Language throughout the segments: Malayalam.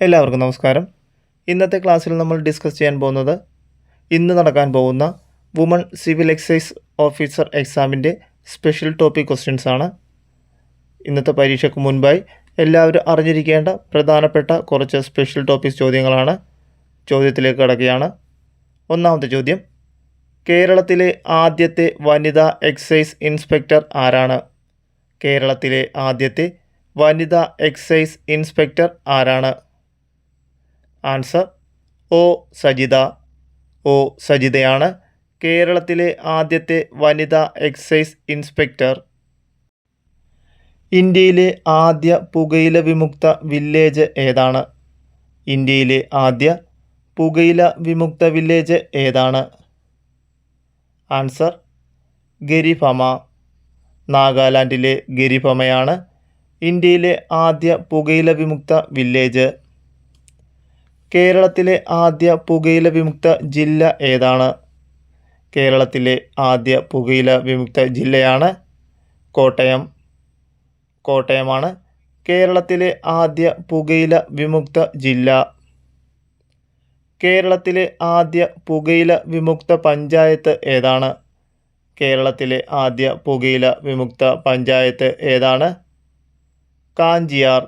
എല്ലാവർക്കും നമസ്കാരം. ഇന്നത്തെ ക്ലാസ്സിൽ നമ്മൾ ഡിസ്കസ് ചെയ്യാൻ പോകുന്നത് ഇന്ന് നടക്കാൻ പോകുന്ന വുമൺ സിവിൽ എക്സൈസ് ഓഫീസർ എക്സാമിന്റെ സ്പെഷ്യൽ ടോപ്പിക് ക്വസ്റ്റ്യൻസ് ആണ്. ഇന്നത്തെ പരീക്ഷയ്ക്ക് മുൻപായി എല്ലാവരും അറിഞ്ഞിരിക്കേണ്ട പ്രധാനപ്പെട്ട കുറച്ച് സ്പെഷ്യൽ ടോപ്പിക്സ് ചോദ്യങ്ങളാണ്. ചോദ്യത്തിലേക്ക് കിടക്കുകയാണ്. ഒന്നാമത്തെ ചോദ്യം കേരളത്തിലെ ആദ്യത്തെ വനിതാ എക്സൈസ് ഇൻസ്പെക്ടർ ആരാണ്? കേരളത്തിലെ ആദ്യത്തെ വനിതാ എക്സൈസ് ഇൻസ്പെക്ടർ ആരാണ്? Answer O Sajitha. ഒ സജിതയാണ് കേരളത്തിലെ ആദ്യത്തെ വനിതാ എക്സൈസ് ഇൻസ്പെക്ടർ. ഇന്ത്യയിലെ ആദ്യ പുകയില വിമുക്ത വില്ലേജ് ഏതാണ്? ഇന്ത്യയിലെ ആദ്യ പുകയില വിമുക്ത വില്ലേജ് ഏതാണ്? ആൻസർ ഗരിഫമ നാഗാലാൻഡിലെ ഗരിഫമയാണ് ഇന്ത്യയിലെ ആദ്യ പുകയില വിമുക്ത വില്ലേജ്. കേരളത്തിലെ ആദ്യ പുകയില വിമുക്ത ജില്ല ഏതാണ്? കേരളത്തിലെ ആദ്യ പുകയില വിമുക്ത ജില്ലയാണ് കോട്ടയം. കോട്ടയമാണ് കേരളത്തിലെ ആദ്യ പുകയില വിമുക്ത ജില്ല. കേരളത്തിലെ ആദ്യ പുകയില വിമുക്ത പഞ്ചായത്ത് ഏതാണ്? കേരളത്തിലെ ആദ്യ പുകയില വിമുക്ത പഞ്ചായത്ത് ഏതാണ്? കാഞ്ചിയാർ.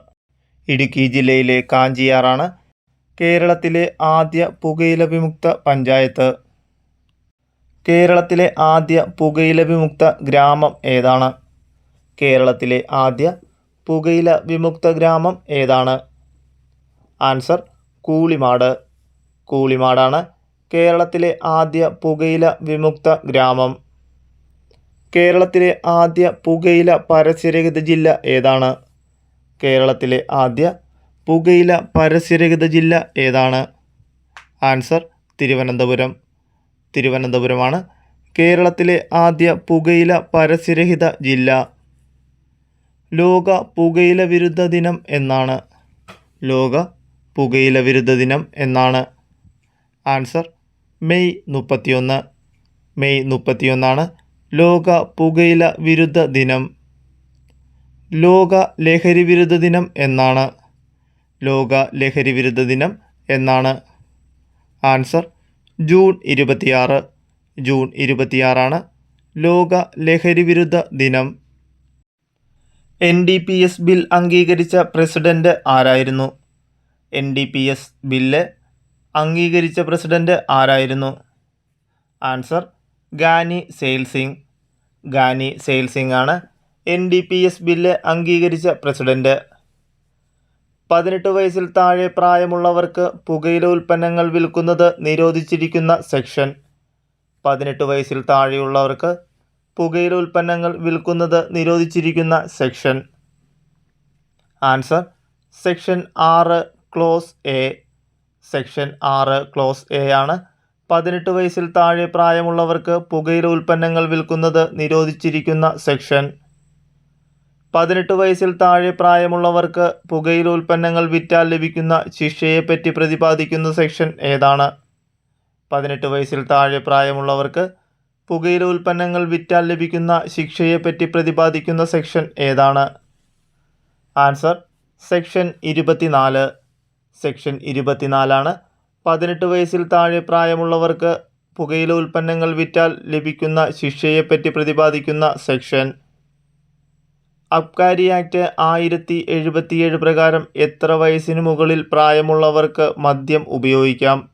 ഇടുക്കി ജില്ലയിലെ കാഞ്ചിയാറാണ് കേരളത്തിലെ ആദ്യ പുകയില വിമുക്ത പഞ്ചായത്ത്. കേരളത്തിലെ ആദ്യ പുകയില വിമുക്ത ഗ്രാമം ഏതാണ്? കേരളത്തിലെ ആദ്യ പുകയില വിമുക്ത ഗ്രാമം ഏതാണ്? ആൻസർ കൂളിമാട്. കൂളിമാടാണ് കേരളത്തിലെ ആദ്യ പുകയില വിമുക്ത ഗ്രാമം. കേരളത്തിലെ ആദ്യ പുകയില പരസ്യരഹിത ജില്ല ഏതാണ്? കേരളത്തിലെ ആദ്യ പുകയില പരസ്യരഹിത ജില്ല ഏതാണ്? ആൻസർ തിരുവനന്തപുരം. തിരുവനന്തപുരമാണ് കേരളത്തിലെ ആദ്യ പുകയില പരസ്യരഹിത ജില്ല. ലോക പുകയില വിരുദ്ധ ദിനം എന്നാണ്. ലോക പുകയില വിരുദ്ധ ദിനം എന്നാണ്. ആൻസർ മെയ് മുപ്പത്തിയൊന്ന്. മെയ് മുപ്പത്തിയൊന്നാണ് ലോക പുകയില വിരുദ്ധ ദിനം. ലോക ലഹരി വിരുദ്ധ ദിനം എന്നാണ്. ലോക ലഹരി വിരുദ്ധ ദിനം എന്നാണ് ആൻസർ. ജൂൺ ഇരുപത്തിയാറ് ജൂൺ ഇരുപത്തിയാറാണ് ലോക ലഹരി വിരുദ്ധ ദിനം. N D P S bill അംഗീകരിച്ച പ്രസിഡന്റ് ആരായിരുന്നു? N D P S bill അംഗീകരിച്ച പ്രസിഡന്റ് ആരായിരുന്നു? ആൻസർ ഗാനി സെയിൽ സിംഗ്. ഗാനി സെയിൽ സിംഗ് ആണ് N D P S bill അംഗീകരിച്ച പ്രസിഡന്റ്. പതിനെട്ട് വയസ്സിൽ താഴെ പ്രായമുള്ളവർക്ക് പുകയില ഉൽപ്പന്നങ്ങൾ വിൽക്കുന്നത് നിരോധിച്ചിരിക്കുന്ന സെക്ഷൻ. പതിനെട്ട് വയസ്സിൽ താഴെയുള്ളവർക്ക് പുകയില ഉൽപ്പന്നങ്ങൾ വിൽക്കുന്നത് നിരോധിച്ചിരിക്കുന്ന സെക്ഷൻ. ആൻസർ സെക്ഷൻ ആറ് ക്ലോസ് എ. സെക്ഷൻ ആറ് ക്ലോസ് എ ആണ്. പതിനെട്ട് വയസ്സിൽ താഴെ പ്രായമുള്ളവർക്ക് പുകയില ഉൽപ്പന്നങ്ങൾ വിൽക്കുന്നത് നിരോധിച്ചിരിക്കുന്ന സെക്ഷൻ. പതിനെട്ട് വയസ്സിൽ താഴെ പ്രായമുള്ളവർക്ക് പുകയില ഉൽപ്പന്നങ്ങൾ വിറ്റാൽ ലഭിക്കുന്ന ശിക്ഷയെപ്പറ്റി പ്രതിപാദിക്കുന്ന സെക്ഷൻ ഏതാണ്? പതിനെട്ട് വയസ്സിൽ താഴെ പ്രായമുള്ളവർക്ക് പുകയില ഉൽപ്പന്നങ്ങൾ വിറ്റാൽ ലഭിക്കുന്ന ശിക്ഷയെപ്പറ്റി പ്രതിപാദിക്കുന്ന സെക്ഷൻ ഏതാണ്? ആൻസർ സെക്ഷൻ ഇരുപത്തിനാല്. സെക്ഷൻ ഇരുപത്തിനാലാണ് പതിനെട്ട് വയസ്സിൽ താഴെ പ്രായമുള്ളവർക്ക് പുകയില ഉൽപ്പന്നങ്ങൾ വിറ്റാൽ ലഭിക്കുന്ന ശിക്ഷയെപ്പറ്റി പ്രതിപാദിക്കുന്ന സെക്ഷൻ. അബ്കാരി ആക്ട് ആയിരത്തി എഴുപത്തിയേഴ് പ്രകാരം എത്ര വയസ്സിന് മുകളിൽ പ്രായമുള്ളവർക്ക് മദ്യം ഉപയോഗിക്കാം?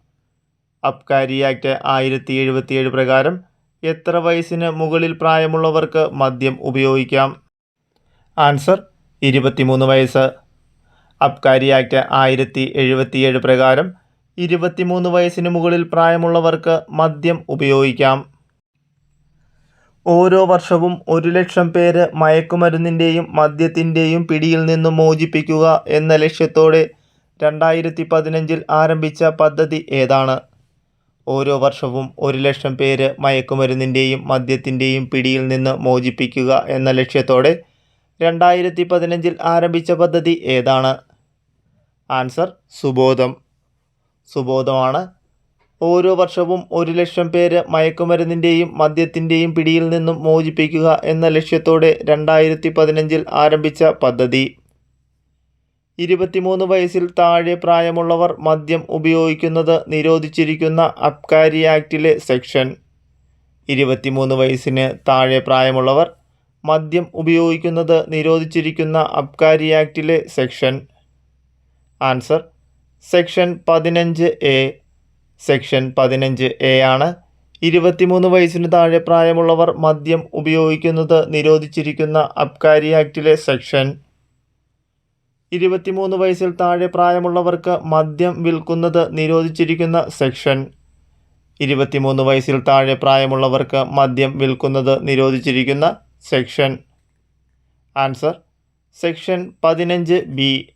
അബ്കാരി ആക്ട് ആയിരത്തി എഴുപത്തിയേഴ് പ്രകാരം എത്ര വയസ്സിന് മുകളിൽ പ്രായമുള്ളവർക്ക് മദ്യം ഉപയോഗിക്കാം? ആൻസർ ഇരുപത്തിമൂന്ന് വയസ്സ്. അബ്കാരി ആക്ട് ആയിരത്തി എഴുപത്തിയേഴ് പ്രകാരം ഇരുപത്തിമൂന്ന് വയസ്സിന് മുകളിൽ പ്രായമുള്ളവർക്ക് മദ്യം ഉപയോഗിക്കാം. ഓരോ വർഷവും ഒരു ലക്ഷം പേര് മയക്കുമരുന്നിന്റെയും മദ്യത്തിന്റെയും പിടിയിൽ നിന്നും മോചിപ്പിക്കുക എന്ന ലക്ഷ്യത്തോടെ രണ്ടായിരത്തി പതിനഞ്ചിൽ ആരംഭിച്ച പദ്ധതി ഏതാണ്? ഓരോ വർഷവും ഒരു ലക്ഷം പേര് മയക്കുമരുന്നിന്റെയും മദ്യത്തിന്റെയും പിടിയിൽ നിന്ന് മോചിപ്പിക്കുക എന്ന ലക്ഷ്യത്തോടെ രണ്ടായിരത്തി പതിനഞ്ചിൽ ആരംഭിച്ച പദ്ധതി ഏതാണ്? ആൻസർ സുബോധം. സുബോധമാണ് ഓരോ വർഷവും ഒരു ലക്ഷം പേര് മയക്കുമരുന്നിന്റെയും മദ്യത്തിന്റെയും പിടിയിൽ നിന്നും മോചിപ്പിക്കുക എന്ന ലക്ഷ്യത്തോടെ രണ്ടായിരത്തി പതിനഞ്ചിൽ ആരംഭിച്ച പദ്ധതി. ഇരുപത്തിമൂന്ന് വയസ്സിൽ താഴെ പ്രായമുള്ളവർ മദ്യം ഉപയോഗിക്കുന്നത് നിരോധിച്ചിരിക്കുന്ന അബ്കാരി ആക്റ്റിലെ സെക്ഷൻ. ഇരുപത്തിമൂന്ന് വയസ്സിന് താഴെ പ്രായമുള്ളവർ മദ്യം ഉപയോഗിക്കുന്നത് നിരോധിച്ചിരിക്കുന്ന അബ്കാരി ആക്റ്റിലെ സെക്ഷൻ. ആൻസർ സെക്ഷൻ പതിനഞ്ച് എ. സെക്ഷൻ പതിനഞ്ച് എ ആണ്. ഇരുപത്തിമൂന്ന് വയസ്സിന് താഴെ പ്രായമുള്ളവർ മദ്യം ഉപയോഗിക്കുന്നത് നിരോധിച്ചിരിക്കുന്ന അബ്കാരി ആക്ടിലെ സെക്ഷൻ. ഇരുപത്തിമൂന്ന് വയസ്സിൽ താഴെ പ്രായമുള്ളവർക്ക് മദ്യം വിൽക്കുന്നത് നിരോധിച്ചിരിക്കുന്ന സെക്ഷൻ. ഇരുപത്തിമൂന്ന് വയസ്സിൽ താഴെ പ്രായമുള്ളവർക്ക് മദ്യം വിൽക്കുന്നത് നിരോധിച്ചിരിക്കുന്ന സെക്ഷൻ. ആൻസർ സെക്ഷൻ പതിനഞ്ച് ബി.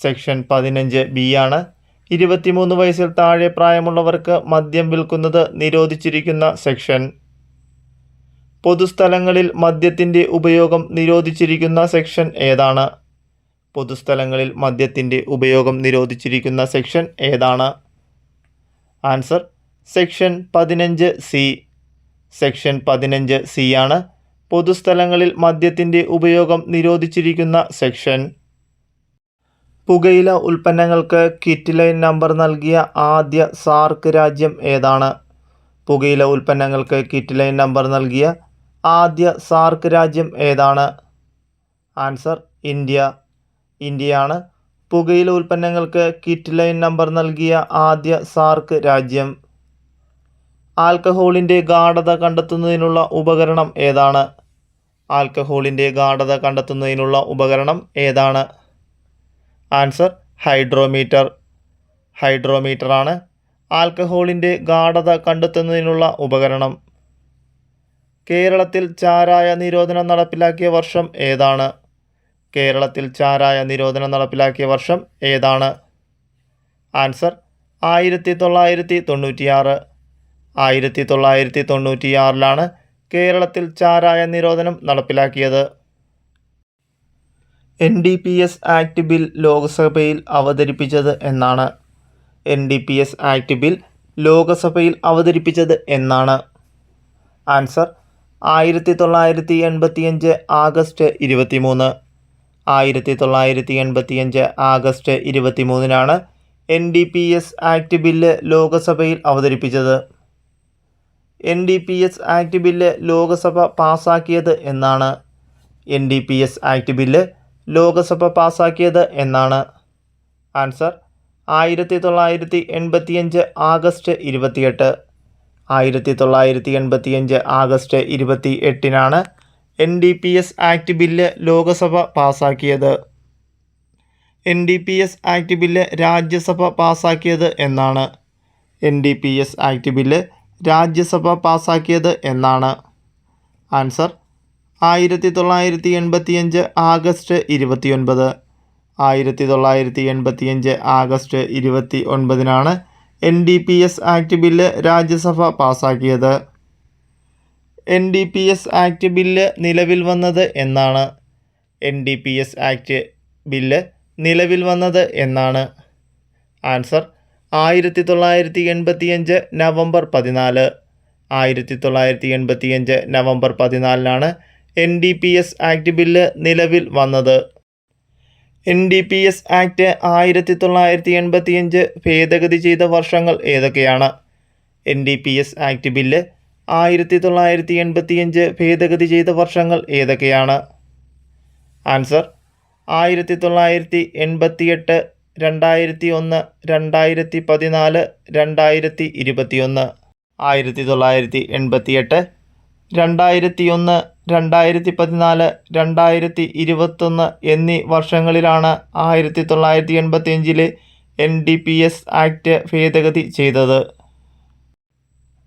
സെക്ഷൻ പതിനഞ്ച് ബി ആണ്. ഇരുപത്തിമൂന്ന് വയസ്സിൽ താഴെ പ്രായമുള്ളവർക്ക് മദ്യം വിൽക്കുന്നത് നിരോധിച്ചിരിക്കുന്ന സെക്ഷൻ. പൊതുസ്ഥലങ്ങളിൽ മദ്യത്തിന്റെ ഉപയോഗം നിരോധിച്ചിരിക്കുന്ന സെക്ഷൻ ഏതാണ്? പൊതുസ്ഥലങ്ങളിൽ മദ്യത്തിന്റെ ഉപയോഗം നിരോധിച്ചിരിക്കുന്ന സെക്ഷൻ ഏതാണ്? ആൻസർ സെക്ഷൻ പതിനഞ്ച് സി. സെക്ഷൻ പതിനഞ്ച് സി ആണ് പൊതുസ്ഥലങ്ങളിൽ മദ്യത്തിന്റെ ഉപയോഗം നിരോധിച്ചിരിക്കുന്ന സെക്ഷൻ. പുകയില ഉൽപ്പന്നങ്ങൾക്ക് കിറ്റ് ലൈൻ നമ്പർ നൽകിയ ആദ്യ സാർക്ക് രാജ്യം ഏതാണ്? പുകയില ഉൽപ്പന്നങ്ങൾക്ക് കിറ്റ് ലൈൻ നമ്പർ നൽകിയ ആദ്യ സാർക്ക് രാജ്യം ഏതാണ്? Answer India. ഇന്ത്യയാണ്. പുകയില ഉൽപ്പന്നങ്ങൾക്ക് കിറ്റ് ലൈൻ നമ്പർ നൽകിയ ആദ്യ സാർക്ക് രാജ്യം. ആൽക്കഹോളിന്റെ ഗാഠത കണ്ടെത്തുന്നതിനുള്ള ഉപകരണം ഏതാണ്? ആൽക്കഹോളിന്റെ ഗാഠത കണ്ടെത്തുന്നതിനുള്ള ഉപകരണം ഏതാണ്? Answer hydrometer. ഹൈഡ്രോമീറ്ററാണ് ആൽക്കഹോളിന്റെ ഗാഠത കണ്ടെത്തുന്നതിനുള്ള ഉപകരണം. കേരളത്തിൽ ചാരായ നിരോധനം നടപ്പിലാക്കിയ വർഷം ഏതാണ്? കേരളത്തിൽ ചാരായ നിരോധനം നടപ്പിലാക്കിയ വർഷം ഏതാണ്? ആൻസർ ആയിരത്തി തൊള്ളായിരത്തി തൊണ്ണൂറ്റിയാറ് ആയിരത്തി തൊള്ളായിരത്തി തൊണ്ണൂറ്റിയാറിലാണ് കേരളത്തിൽ ചാരായ നിരോധനം നടപ്പിലാക്കിയത്. N D P S act bill ലോക്സഭയിൽ അവതരിപ്പിച്ചത് എന്നാണ്. N D P S act bill ലോക്സഭയിൽ അവതരിപ്പിച്ചത് എന്നാണ്. ആൻസർ ആയിരത്തി തൊള്ളായിരത്തി എൺപത്തിയഞ്ച് ആഗസ്റ്റ് ഇരുപത്തിമൂന്ന്. ആയിരത്തി തൊള്ളായിരത്തി എൺപത്തിയഞ്ച് August ഇരുപത്തിമൂന്നിനാണ് N D P S act bill ലോക്സഭയിൽ അവതരിപ്പിച്ചത്. N D P S act bill Lok Sabha പാസാക്കിയത് എന്നാണ്. N D P S act bill Lok Sabha പാസാക്കിയത് എന്നാണ്. ആൻസർ ആയിരത്തി തൊള്ളായിരത്തി എൺപത്തിയഞ്ച് ആഗസ്റ്റ് ഇരുപത്തിയെട്ട്. ആയിരത്തി തൊള്ളായിരത്തി എൺപത്തിയഞ്ച് ആഗസ്റ്റ് ഇരുപത്തി എട്ടിനാണ് N D P S act bill Lok Sabha പാസാക്കിയത്. N D P S act bill Rajya Sabha പാസാക്കിയത് എന്നാണ്. N D P S act bill Rajya Sabha പാസാക്കിയത് എന്നാണ്. ആൻസർ ആയിരത്തി തൊള്ളായിരത്തി എൺപത്തിയഞ്ച് ആഗസ്റ്റ് ഇരുപത്തിയൊൻപത്. ആയിരത്തി തൊള്ളായിരത്തി എൺപത്തിയഞ്ച് ആഗസ്റ്റ് ഇരുപത്തി ഒൻപതിനാണ് N D P S act bill Rajya Sabha പാസാക്കിയത്. N D P S act bill നിലവിൽ വന്നത് എന്നാണ്. N D P S act bill നിലവിൽ വന്നത് എന്നാണ്. ആൻസർ ആയിരത്തി തൊള്ളായിരത്തി എൺപത്തിയഞ്ച് നവംബർ പതിനാല്. ആയിരത്തി തൊള്ളായിരത്തി എൺപത്തിയഞ്ച് November പതിനാലിനാണ് N D P S act bill നിലവിൽ വന്നത്. N D P S act ആയിരത്തി തൊള്ളായിരത്തി എൺപത്തിയഞ്ച് ഭേദഗതി ചെയ്ത വർഷങ്ങൾ ഏതൊക്കെയാണ്? N D P S act bill ആയിരത്തി തൊള്ളായിരത്തി എൺപത്തിയഞ്ച് ഭേദഗതി ചെയ്ത വർഷങ്ങൾ ഏതൊക്കെയാണ്? ആൻസർ ആയിരത്തി തൊള്ളായിരത്തി എൺപത്തിയെട്ട് രണ്ടായിരത്തി ഒന്ന് രണ്ടായിരത്തി പതിനാല് രണ്ടായിരത്തി ഇരുപത്തിയൊന്ന് ആയിരത്തി തൊള്ളായിരത്തി എൺപത്തിയെട്ട് രണ്ടായിരത്തി ഒന്ന് രണ്ടായിരത്തി പതിനാല് രണ്ടായിരത്തി ഇരുപത്തൊന്ന് എന്നീ വർഷങ്ങളിലാണ് ആയിരത്തി തൊള്ളായിരത്തി എൺപത്തിയഞ്ചിലെ N D P S act ഭേദഗതി ചെയ്തത്.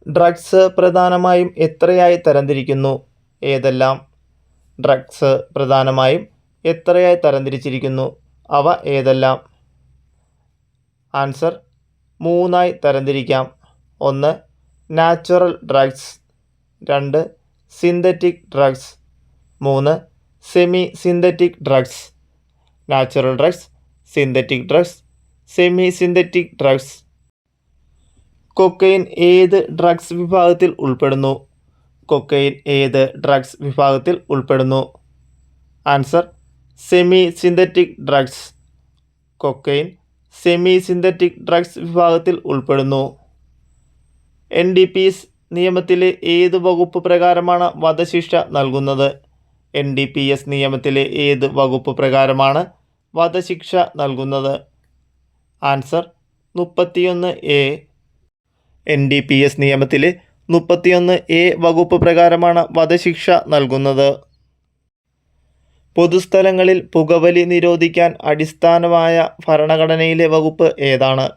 ഡ്രഗ്സ് പ്രധാനമായും എത്രയായി തരംതിരിക്കുന്നു? ഏതെല്ലാം? ഡ്രഗ്സ് പ്രധാനമായും എത്രയായി തരംതിരിച്ചിരിക്കുന്നു? അവ ഏതെല്ലാം? ആൻസർ മൂന്നായി തരംതിരിക്കാം. ഒന്ന് നാച്ചുറൽ ഡ്രഗ്സ്. രണ്ട് സിന്തറ്റിക് ഡ്രഗ്സ് മൂന്ന് semi synthetic drugs natural drugs synthetic drugs semi synthetic drugs cocaine ഏത് ഡ്രഗ്സ് വിഭാഗത്തിൽ ഉൾപ്പെടുന്നു? കൊക്കൈൻ ഏത് ഡ്രഗ്സ് വിഭാഗത്തിൽ ഉൾപ്പെടുന്നു? Answer semi synthetic drugs cocaine semi synthetic drugs വിഭാഗത്തിൽ ഉൾപ്പെടുന്നു. എൻ ഡി പി എസ് നിയമത്തിലെ ഏത് വകുപ്പ് പ്രകാരമാണ് വധശിക്ഷ നൽകുന്നത്? എൻ ഡി പി എസ് നിയമത്തിലെ ഏത് വകുപ്പ് പ്രകാരമാണ് വധശിക്ഷ നൽകുന്നത്? ആൻസർ മുപ്പത്തിയൊന്ന് A. N D P S നിയമത്തിലെ മുപ്പത്തിയൊന്ന് എ വകുപ്പ് പ്രകാരമാണ് വധശിക്ഷ നൽകുന്നത്. പൊതുസ്ഥലങ്ങളിൽ പുകവലി നിരോധിക്കാൻ അടിസ്ഥാനമായ ഭരണഘടനയിലെ വകുപ്പ് ഏതാണ്?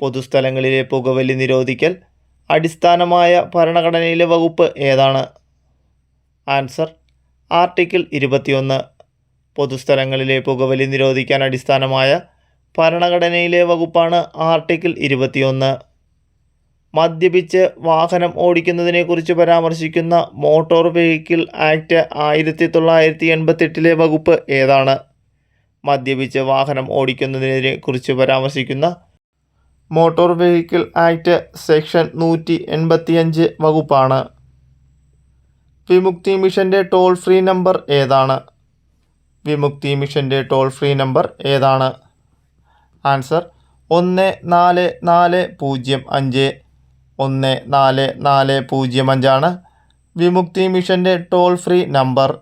പൊതുസ്ഥലങ്ങളിലെ പുകവലി നിരോധിക്കൽ അടിസ്ഥാനമായ ഭരണഘടനയിലെ വകുപ്പ് ഏതാണ്? ആൻസർ ആർട്ടിക്കിൾ ഇരുപത്തിയൊന്ന്. പൊതുസ്ഥലങ്ങളിലെ പുകവലി നിരോധിക്കാൻ അടിസ്ഥാനമായ ഭരണഘടനയിലെ വകുപ്പാണ് ആർട്ടിക്കിൾ ഇരുപത്തിയൊന്ന്. മദ്യപിച്ച് വാഹനം ഓടിക്കുന്നതിനെക്കുറിച്ച് പരാമർശിക്കുന്ന മോട്ടോർ വെഹിക്കിൾ ആക്ട് ആയിരത്തി തൊള്ളായിരത്തി എൺപത്തെട്ടിലെ വകുപ്പ് ഏതാണ്? മദ്യപിച്ച് വാഹനം ഓടിക്കുന്നതിനെക്കുറിച്ച് പരാമർശിക്കുന്ന മോട്ടോർ വെഹിക്കിൾ ആക്ട് സെക്ഷൻ നൂറ്റി എൺപത്തിയഞ്ച് വകുപ്പാണ്. വിമുക്തി മിഷന്റെ ടോൾ ഫ്രീ നമ്പർ ഏതാണ്? വിമുക്തി മിഷന്റെ ടോൾ ഫ്രീ നമ്പർ ഏതാണ്? ആൻസർ ഒന്ന് നാല് നാല് പൂജ്യം അഞ്ച്. ഒന്ന് നാല് നാല് പൂജ്യം അഞ്ചാണ് വിമുക്തി മിഷന്റെ ടോൾ ഫ്രീ നമ്പർ.